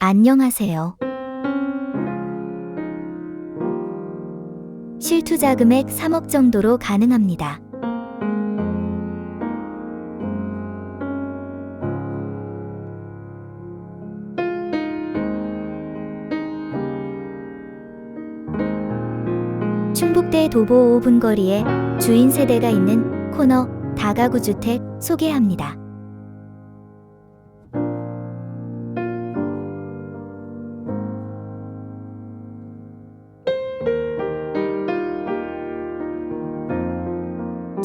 안녕하세요. 실투자 금액 3억 정도로 가능합니다. 충북대 도보 5분 거리에 주인 세대가 있는 코너 다가구 주택 소개합니다.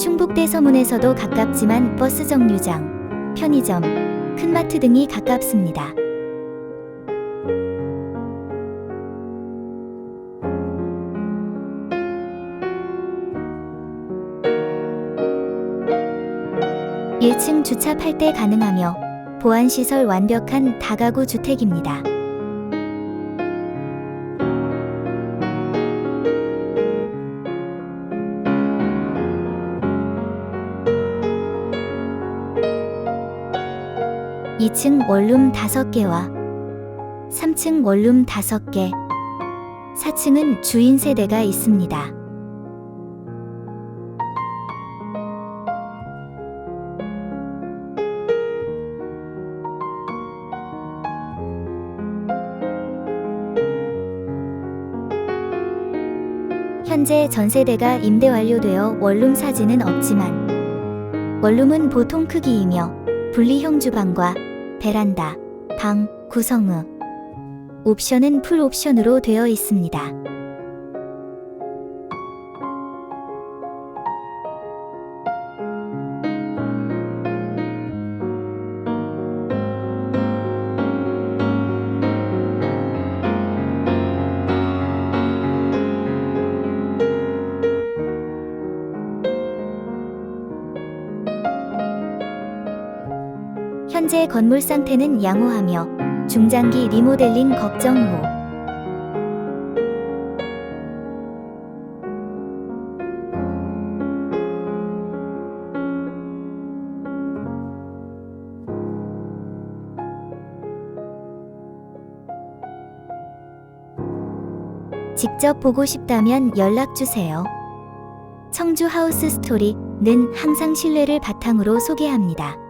충북대 서문에서도 가깝지만 버스 정류장, 편의점, 큰 마트 등이 가깝습니다. 일층 주차 8대 가능하며 보안시설 완벽한 다가구 주택입니다. 이층 원룸 5개와 3층 원룸 5개, 4층은 주인 세대가 있습니다. 현재 전세대가 임대 완료되어 원룸 사진은 없지만 원룸은 보통 크기이며 분리형 주방과 베란다, 방, 구성의 옵션은 풀 옵션으로 되어 있습니다. 현재 건물 상태는 양호하며 중장기 리모델링 걱정 후 직접 보고 싶다면 연락 주세요. 청주 하우스 스토리는 항상 신뢰를 바탕으로 소개합니다.